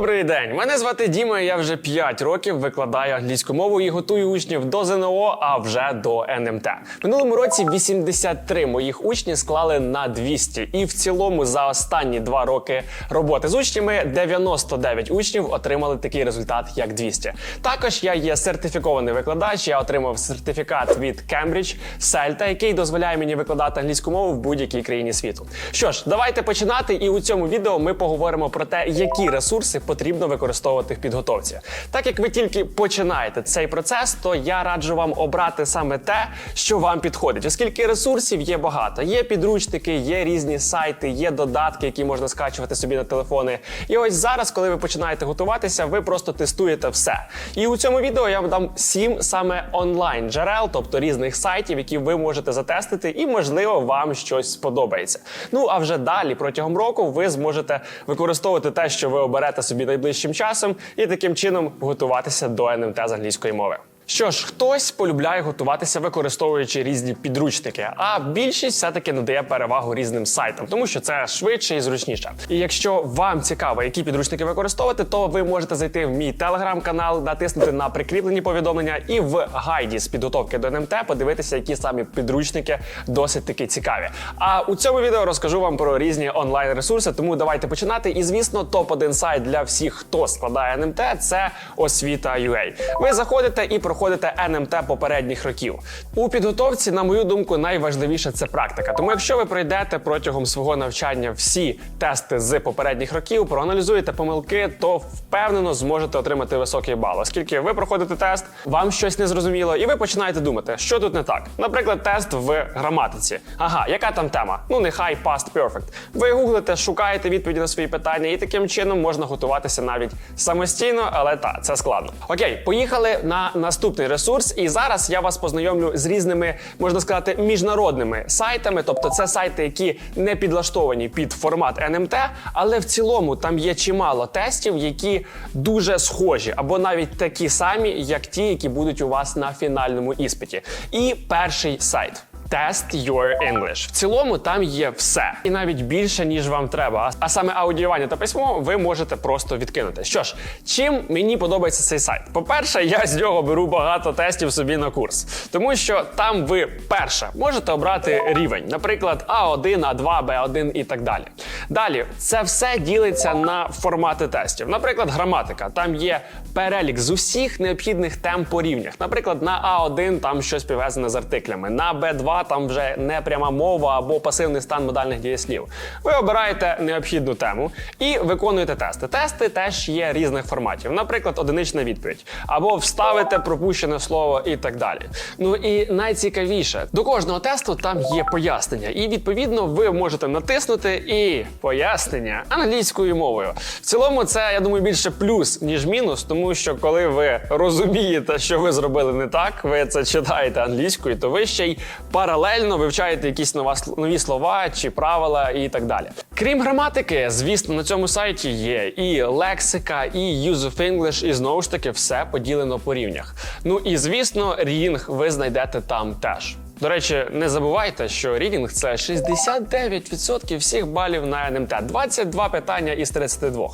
Добрий день! Мене звати Діма. і Я вже 5 років викладаю англійську мову і готую учнів до ЗНО, а вже до НМТ. Минулому році 83 моїх учні склали на 200. І в цілому за останні два роки роботи з учнями 99 учнів отримали такий результат, як 200. Також я є сертифікований викладач. Я отримав сертифікат від Cambridge Сельта, який дозволяє мені викладати англійську мову в будь-якій країні світу. Що ж, давайте починати. І у цьому відео ми поговоримо про те, які ресурси потрібно використовувати в підготовці. Так як ви тільки починаєте цей процес, то я раджу вам обрати саме те, що вам підходить, оскільки ресурсів є багато. Є підручники, є різні сайти, є додатки, які можна скачувати собі на телефони. І ось зараз, коли ви починаєте готуватися, ви просто тестуєте все. І у цьому відео я вам дам сім саме онлайн джерел, тобто різних сайтів, які ви можете затестити, і можливо вам щось сподобається. Ну а вже далі протягом року ви зможете використовувати те, що ви оберете собі найближчим часом, і таким чином готуватися до НМТ з англійської мови. Що ж, хтось полюбляє готуватися, використовуючи різні підручники, а більшість все-таки надає перевагу різним сайтам, тому що це швидше і зручніше. І якщо вам цікаво, які підручники використовувати, то ви можете зайти в мій телеграм-канал, натиснути на прикріплені повідомлення і в гайді з підготовки до НМТ подивитися, які самі підручники досить таки цікаві. А у цьому відео розкажу вам про різні онлайн ресурси, тому давайте починати. І звісно, топ 1 сайт для всіх, хто складає НМТ, це освіта.ua. Ви заходите і проходите НМТ попередніх років. У підготовці, на мою думку, найважливіше це практика. Тому, якщо ви пройдете протягом свого навчання всі тести з попередніх років, проаналізуєте помилки, то впевнено зможете отримати високий бал. Оскільки ви проходите тест, вам щось не зрозуміло, і ви починаєте думати, що тут не так. Наприклад, тест в граматиці. Ага, яка там тема? Ну нехай past perfect. Ви гуглите, шукаєте відповіді на свої питання, і таким чином можна готуватися навіть самостійно, але та це складно. Окей, поїхали на наступний ресурс. І зараз я вас познайомлю з різними, можна сказати, міжнародними сайтами. Тобто, це сайти, які не підлаштовані під формат НМТ, але в цілому там є чимало тестів, які дуже схожі, або навіть такі самі, як ті, які будуть у вас на фінальному іспиті. І перший сайт. Test Your English. В цілому там є все, і навіть більше ніж вам треба. А саме аудіювання та письмо ви можете просто відкинути. Що ж, чим мені подобається цей сайт? По-перше, я з нього беру багато тестів собі на курс, тому що там ви перше можете обрати рівень, наприклад, А1, А2, Б1 і так далі. Далі це все ділиться на формати тестів. Наприклад, граматика. Там є перелік з усіх необхідних тем по рівнях. Наприклад, на А1 там щось пов'язане з артиклями, на Б2 там вже не пряма мова або пасивний стан модальних дієслів. Ви обираєте необхідну тему і виконуєте тести. Тести теж є різних форматів, наприклад, одинична відповідь, або вставите пропущене слово і так далі. Ну і найцікавіше, до кожного тесту там є пояснення, і відповідно ви можете натиснути і пояснення англійською мовою. В цілому, це я думаю більше плюс ніж мінус, тому що коли ви розумієте, що ви зробили не так, ви це читаєте англійською, то ви ще й паралельно вивчаєте якісь нова, нові слова чи правила і так далі. Крім граматики, звісно, на цьому сайті є і лексика, і use of English, і знову ж таки все поділено по рівнях. Ну і звісно, рінг ви знайдете там теж. До речі, не забувайте, що рідінг це 69% всіх балів на НМТ. 22 питання із 32.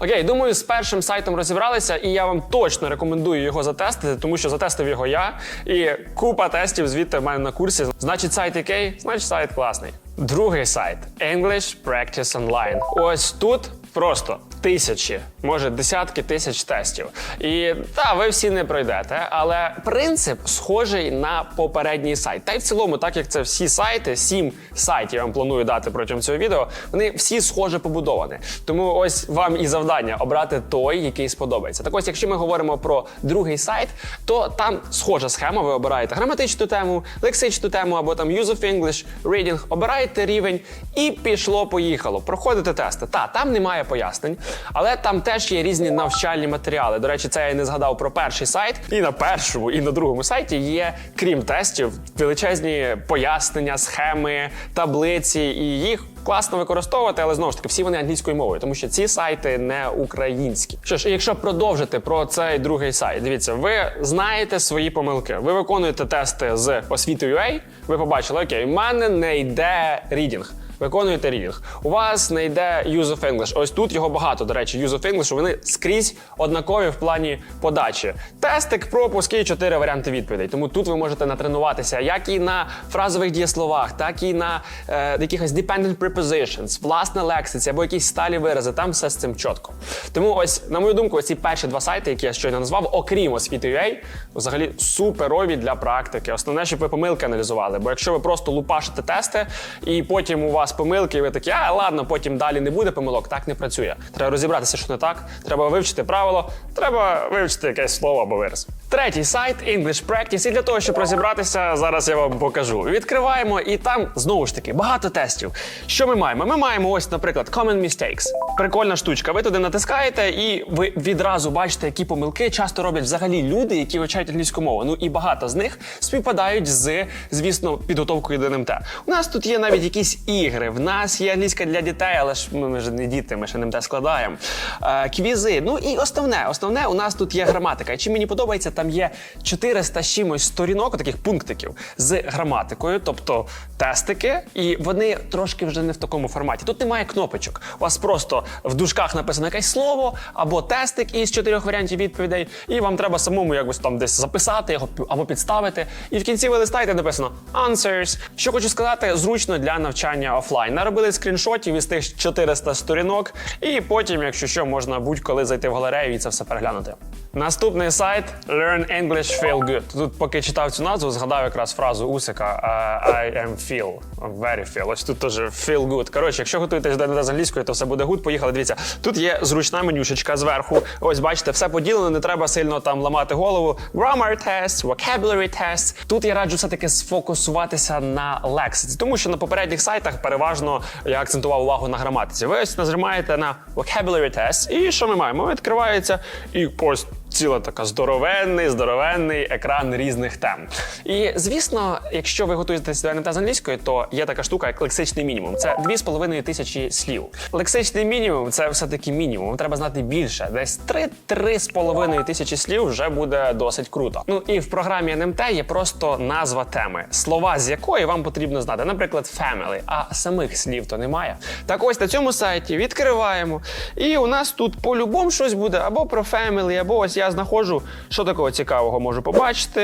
Окей, думаю, з першим сайтом розібралися, і я вам точно рекомендую його затестити, тому що затестив його я. І купа тестів звідти в мене на курсі. Значить, сайт який? Значить, сайт класний. Другий сайт English Practice Online. Ось тут просто тисячі, може десятки тисяч тестів. І та ви всі не пройдете, але принцип схожий на попередній сайт. Та й в цілому, так як це всі сайти, сім сайтів я вам планую дати протягом цього відео, вони всі схоже побудовані. Тому ось вам і завдання обрати той, який сподобається. Так ось, якщо ми говоримо про другий сайт, то там схожа схема. Ви обираєте граматичну тему, лексичну тему або там use of English, reading, обираєте рівень і пішло-поїхало. Проходите тести. Та там немає пояснень. Але там теж є різні навчальні матеріали. До речі, це я не згадав про перший сайт. І на першому, і на другому сайті є, крім тестів, величезні пояснення, схеми, таблиці, і їх класно використовувати, але знову ж таки всі вони англійською мовою, тому що ці сайти не українські. Що ж, якщо продовжити про цей другий сайт, дивіться, ви знаєте свої помилки. Ви виконуєте тести з освітою.ua, ви побачили, окей, в мене не йде рідінг. Виконуєте рідінг. У вас не йде Use of English. Ось тут його багато. До речі, Use of English, вони скрізь однакові в плані подачі. Тестик, пропуск і чотири варіанти відповідей. Тому тут ви можете натренуватися як і на фразових дієсловах, так і на е, якихось dependent prepositions, власне лексиці або якісь сталі вирази. Там все з цим чітко. Тому ось, на мою думку, ці перші два сайти, які я щойно назвав, окрім освіти.ua, взагалі суперові для практики. Основне, щоб ви помилки аналізували. Бо якщо ви просто лупашите тести, і потім у вас помилки, і ви такі, а ладно, потім далі не буде помилок, так не працює. Треба розібратися, що не так. Треба вивчити правило, треба вивчити якесь слово або вираз. Третій сайт English Practice. І для того, щоб розібратися, зараз я вам покажу. Відкриваємо, і там знову ж таки багато тестів. Що ми маємо? Ми маємо ось, наприклад, Common Mistakes. Прикольна штучка. Ви туди натискаєте, і ви відразу бачите, які помилки часто роблять взагалі люди, які вивчають англійську мову. Ну і багато з них співпадають з, звісно, підготовкою до НМТ. У нас тут є навіть якісь ігри. В нас є англійська для дітей, але ж ми, ж не діти, ми ще НМТ складаємо. Е, квізи. Ну і основне, основне, у нас тут є граматика. І чим мені подобається, там є 400 з чимось сторінок, таких пунктиків з граматикою, тобто тестики, і вони трошки вже не в такому форматі. Тут немає кнопочок. У вас просто в дужках написано якесь слово або тестик із чотирьох варіантів відповідей, і вам треба самому якось там десь записати його або підставити. І в кінці ви листаєте написано answers. Що хочу сказати, зручно для навчання офлайн. Наробили скріншотів із тих 400 сторінок, і потім, якщо що, можна будь-коли зайти в галерею і це все переглянути. Наступний сайт Learn English Feel Good. Тут, поки читав цю назву, згадав якраз фразу Усика е, I am feel, very feel. Ось тут теж feel good. Коротше, якщо готуєтесь до з англійської, то все буде good. Поїхали. Дивіться, тут є зручна менюшечка зверху. Ось бачите, все поділено, не треба сильно там ламати голову. Grammar test, vocabulary test. Тут я раджу все-таки сфокусуватися на лексиці, тому що на попередніх сайтах переважно я акцентував увагу на граматиці. Ви ось нажимаєте на vocabulary test, і що ми маємо? Відкривається і ось ціла така здоровенний, здоровенний екран різних тем. І звісно, якщо ви готуєтесь до НМТ з англійської, то є така штука, як лексичний мінімум. Це 2,5 тисячі слів. Лексичний мінімум це все-таки мінімум. Треба знати більше. Десь 3-3,5 тисячі слів вже буде досить круто. Ну і в програмі НМТ є просто назва теми, слова з якої вам потрібно знати. Наприклад, family, а самих слів то немає. Так ось на цьому сайті відкриваємо. І у нас тут по-любому щось буде або про family, або ось я знаходжу, що такого цікавого можу побачити.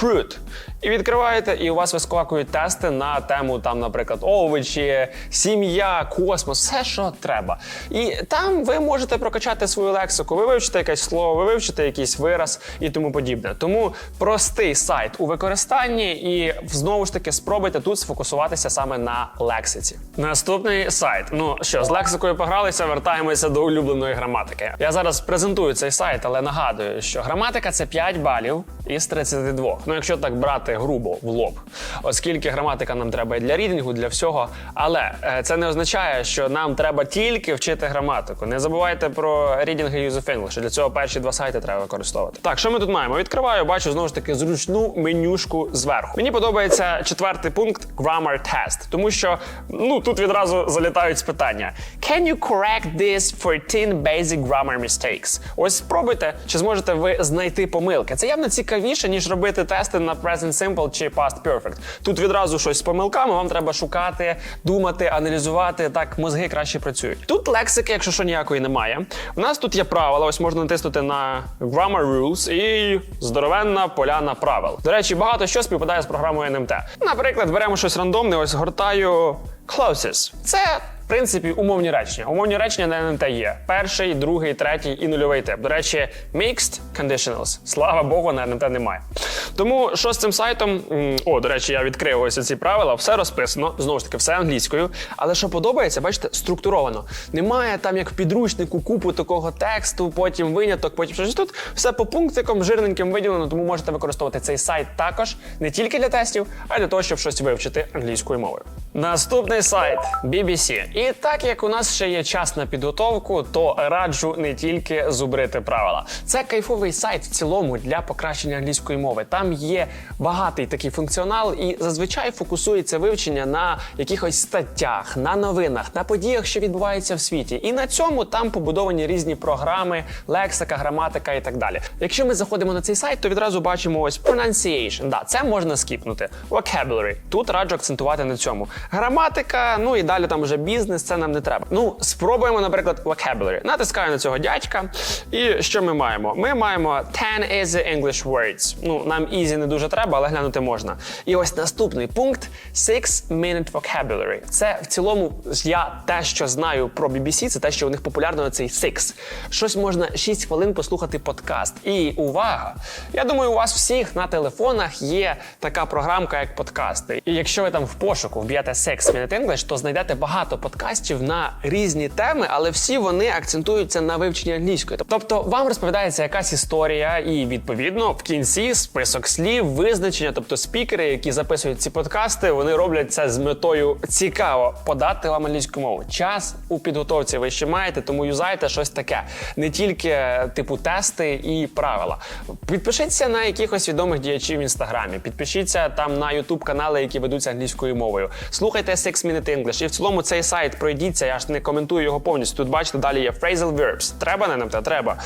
Fruit. І відкриваєте, і у вас вискакують тести на тему, там, наприклад, овочі, сім'я, космос, все, що треба. І там ви можете прокачати свою лексику, ви вивчите якесь слово, ви вивчите якийсь вираз і тому подібне. Тому простий сайт у використанні, і знову ж таки спробуйте тут сфокусуватися саме на лексиці. Наступний сайт. Ну що, з лексикою погралися, вертаємося до улюбленої граматики. Я зараз презентую цей сайт, але нагадую, що граматика це 5 балів із 32. Ну, якщо так брати грубо в лоб, оскільки граматика нам треба і для рідингу, для всього. Але е, це не означає, що нам треба тільки вчити граматику. Не забувайте про reading і of English. Для цього перші два сайти треба використовувати. Так, що ми тут маємо? Відкриваю, бачу знову ж таки зручну менюшку зверху. Мені подобається четвертий пункт grammar test, тому що ну тут відразу залітають з питання: Can you correct this 14 basic grammar mistakes? Ось спробуйте, чи зможете ви знайти помилки. Це явно цікавіше, ніж робити тести на present simple чи past perfect. Тут відразу щось з помилками, вам треба шукати, думати, аналізувати. Так, мозги краще працюють. Тут лексики, якщо що ніякої немає. У нас тут є правила. Ось можна натиснути на grammar rules і здоровенна поляна правил. До речі, багато що співпадає з програмою NMT. Наприклад, беремо щось рандомне, ось гортаю clauses. Це в принципі, умовні речення. Умовні речення на ННТ є. Перший, другий, третій і нульовий тип. До речі, mixed conditionals. Слава Богу, на ННТ немає. Тому що з цим сайтом? О, до речі, я відкрив ось ці правила, все розписано, знову ж таки, все англійською. Але що подобається, бачите, структуровано. Немає там, як в підручнику, купу такого тексту, потім виняток, потім щось. Тут все по пунктикам, жирненьким виділено, тому можете використовувати цей сайт також не тільки для тестів, а й для того, щоб щось вивчити англійською мовою. Наступний Наступний сайт BBC. І так як у нас ще є час на підготовку, то раджу не тільки зубрити правила. Це кайфовий сайт в цілому для покращення англійської мови. Там є багатий такий функціонал, і зазвичай фокусується вивчення на якихось статтях, на новинах, на подіях, що відбуваються в світі. І на цьому там побудовані різні програми, лексика, граматика і так далі. Якщо ми заходимо на цей сайт, то відразу бачимо ось pronunciation. Да, це можна скіпнути. Vocabulary. Тут раджу акцентувати на цьому. Граматика, ну і далі там вже бізнес, це нам не треба. Ну, спробуємо, наприклад, vocabulary. Натискаю на цього дядька. І що ми маємо? Ми маємо 10 easy English words. Ну, нам easy не дуже треба, але глянути можна. І ось наступний пункт 6 minute vocabulary. Це в цілому я те, що знаю про BBC, це те, що у них популярно на цей 6. Щось можна 6 хвилин послухати подкаст. І увага! Я думаю, у вас всіх на телефонах є така програмка, як подкасти. І якщо ви там в пошуку вб'єте 6 Minute English, то знайдете багато подкастів на різні теми, але всі вони акцентуються на вивченні англійської. Тобто вам розповідається якась історія, і відповідно в кінці список слів, визначення, тобто спікери, які записують ці подкасти, вони роблять це з метою цікаво подати вам англійську мову. Час у підготовці ви ще маєте, тому юзайте щось таке, не тільки типу тести і правила. Підпишіться на якихось відомих діячів в інстаграмі, підпишіться там на ютуб канали, які ведуться англійською мовою. Слухайте 6 Minute English. І в цілому цей сайт пройдіться. Я ж не коментую його повністю. Тут бачите, далі є phrasal verbs. Треба не нам те? Треба.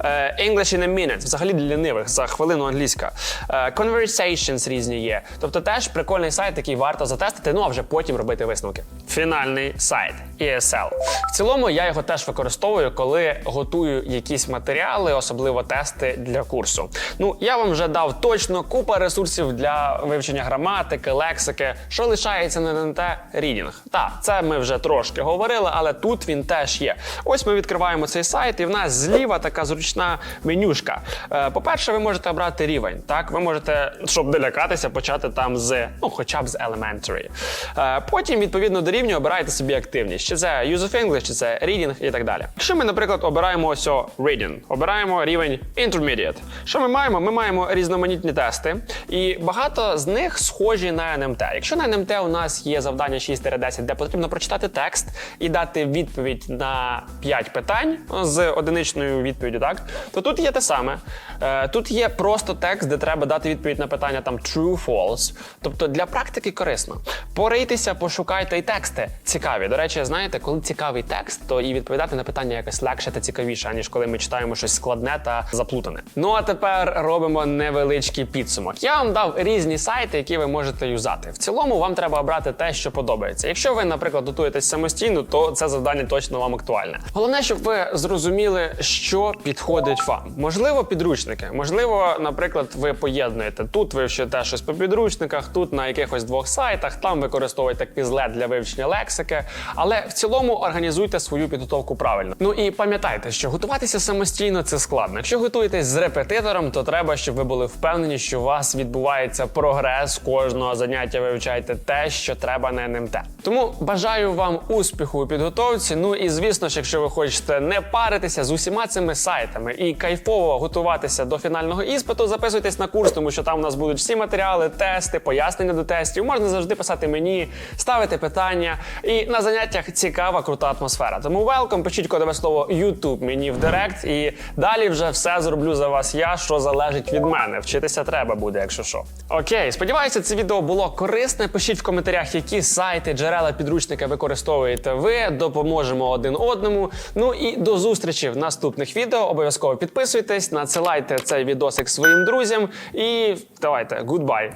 Е, English in a minute. Взагалі для лінивих за хвилину англійська. Е, Conversations різні є. Тобто теж прикольний сайт, який варто затестити, ну а вже потім робити висновки. Фінальний сайт ESL. В цілому я його теж використовую, коли готую якісь матеріали, особливо тести для курсу. Ну я вам вже дав точно купа ресурсів для вивчення граматики, лексики. Що лишається на ННТ рідінг. Так, це ми вже трошки говорили, але тут він теж є. Ось ми відкриваємо цей сайт, і в нас зліва така зручна менюшка. Е, По-перше, ви можете обрати рівень. Так, ви можете, щоб не лякатися, почати там з ну, хоча б з elementary. Е, Потім, відповідно до рівня, обираєте собі активність. Чи це Use of English, чи це Reading і так далі. Якщо ми, наприклад, обираємо ось Reading, обираємо рівень Intermediate. Що ми маємо? Ми маємо різноманітні тести, і багато з них схожі на НМТ. Якщо на НМТ у нас є завдання 6-10, де потрібно прочитати текст і дати відповідь на 5 питань з одиничною відповіддю, так то тут є те саме. Е, Тут є просто текст, де треба дати відповідь на питання там true, false. Тобто для практики корисно. Порийтеся, пошукайте і тексти цікаві. До речі, знаєте, коли цікавий текст, то і відповідати на питання якось легше та цікавіше, аніж коли ми читаємо щось складне та заплутане. Ну а тепер робимо невеличкий підсумок. Я вам дав різні сайти, які ви можете юзати. В цілому вам треба обрати те, що подобається. Якщо ви, наприклад, готуєтесь самостійно, то це завдання точно вам актуальне. Головне, щоб ви зрозуміли, що підходить вам. Можливо, підручники. Можливо, наприклад, ви поєднуєте тут. Ви вчите щось по підручниках, тут на якихось двох сайтах, там використовуєте Quizlet для вивчення лексики. Але в цілому організуйте свою підготовку правильно. Ну і пам'ятайте, що готуватися самостійно це складно. Якщо готуєтесь з репетитором, то треба, щоб ви були впевнені, що у вас відбувається прогрес кожного заняття. Ви вивчаєте те, що треба на НМТ. Тому бажаю вам успіху у підготовці. Ну і звісно ж, якщо ви хочете не паритися з усіма цими сайтами і кайфово готуватися до фінального іспиту, записуйтесь на курс, тому що там у нас будуть всі матеріали, тести, пояснення до тестів. Можна завжди писати мені, ставити питання. І на заняттях цікава, крута атмосфера. Тому велком, пишіть кодове слово YouTube мені в директ, і далі вже все зроблю за вас. Я що залежить від мене. Вчитися треба буде, якщо що. Окей, сподіваюся, це відео було корисне. Пишіть в коментарях, які сайти, джерела, підручника, використовуєте ви. Допоможемо один одному. Ну і до зустрічі в наступних відео. Обов'язково підписуйтесь, надсилайте цей відосик своїм друзям. І давайте, гудбай.